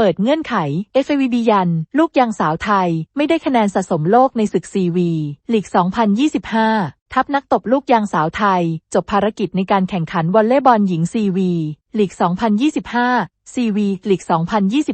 เปิดเงื่อนไข FAVB ยัน ลูกยางสาวไทย ไม่ได้คะแนนสะสมโลกในศึกซีวีลีก 2025 ทัพนักตบลูกยางสาวไทย จบภารกิจในการแข่งขันวอลเลย์บอลหญิงซีวีลีก 2025 ซีวีลีก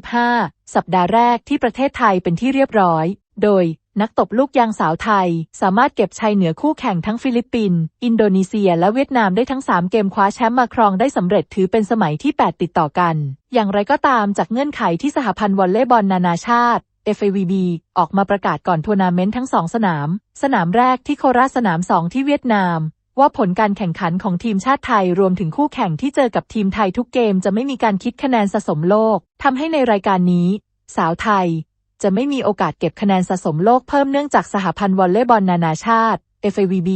2025 สัปดาห์แรกที่ประเทศไทยเป็นที่เรียบร้อย โดย นักตบลูกยางสาวไทย สามารถเก็บชัยเหนือคู่แข่งทั้งฟิลิปปินส์ อินโดนีเซีย และเวียดนามได้ทั้ง 3 เกมคว้าแชมป์มาครองได้สำเร็จถือเป็นสมัยที่ 8 ติดต่อกัน อย่างไรก็ตามจากเงื่อนไขที่สหพันธ์วอลเลย์บอลนานาชาติ FAVB ออกมาประกาศก่อนทัวร์นาเมนต์ทั้งสองสนาม สนามแรกที่โคราชสนาม2ที่เวียดนาม ว่าผลการแข่งขันของทีมชาติไทยรวมถึงคู่แข่งที่เจอกับทีมไทยทุกเกมจะไม่มีการคิดคะแนนสะสมโลกทำให้ในรายการนี้ สาวไทย จะไม่มีโอกาสเก็บคะแนนสะสมโลกเพิ่มเนื่องจากสหพันธ์วอลเลย์บอลนานาชาติ FAVB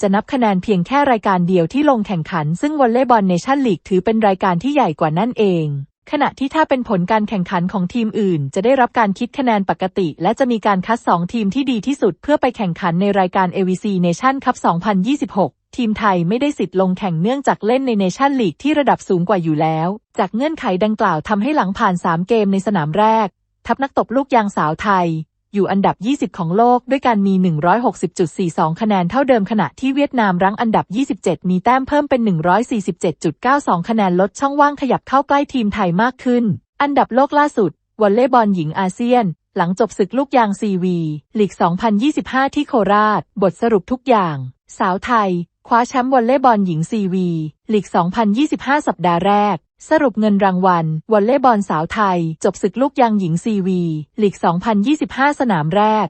จะนับคะแนนเพียงแค่รายการเดียวที่ลงแข่งขัน ซึ่งวอลเลย์บอลเนชั่นลีกถือเป็นรายการที่ใหญ่กว่านั่นเอง ขณะที่ถ้าเป็นผลการแข่งขันของทีมอื่น จะได้รับการคิดคะแนนปกติ และจะมีการคัด 2 ทีมที่ดีที่สุดเพื่อไปแข่งขันในรายการ AVC Nation Cup 2026ทีมไทยไม่ได้สิทธิ์ลงแข่งเนื่องจากเล่นในเนชั่นลีกที่ระดับสูงกว่าอยู่แล้ว จากเงื่อนไขดังกล่าวทำให้หลังผ่าน 3 เกมในสนามแรก ทัพนักตบลูกยางสาวไทย อยู่อันดับ 20 ของโลกด้วยการมี 160.42 คะแนนเท่าเดิมขณะที่เวียดนามรั้งอันดับ 27 มีแต้มเพิ่มเป็น 147.92 คะแนนลดช่องว่างขยับเข้าใกล้ทีมไทยมากขึ้น อันดับโลกล่าสุดวอลเลย์บอลหญิงอาเซียน หลังจบศึกลูกยางซีวีลีก 2025 ที่โคราช บทสรุปทุกอย่าง สาวไทย คว้าแชมป์วอลเลย์บอลหญิงซีวีลีก 2025 สัปดาห์แรก สรุปเงินรางวัลวอลเล่บอลสาวไทย จบศึกลูกยางหญิงซีวีลีก 2025 สนามแรก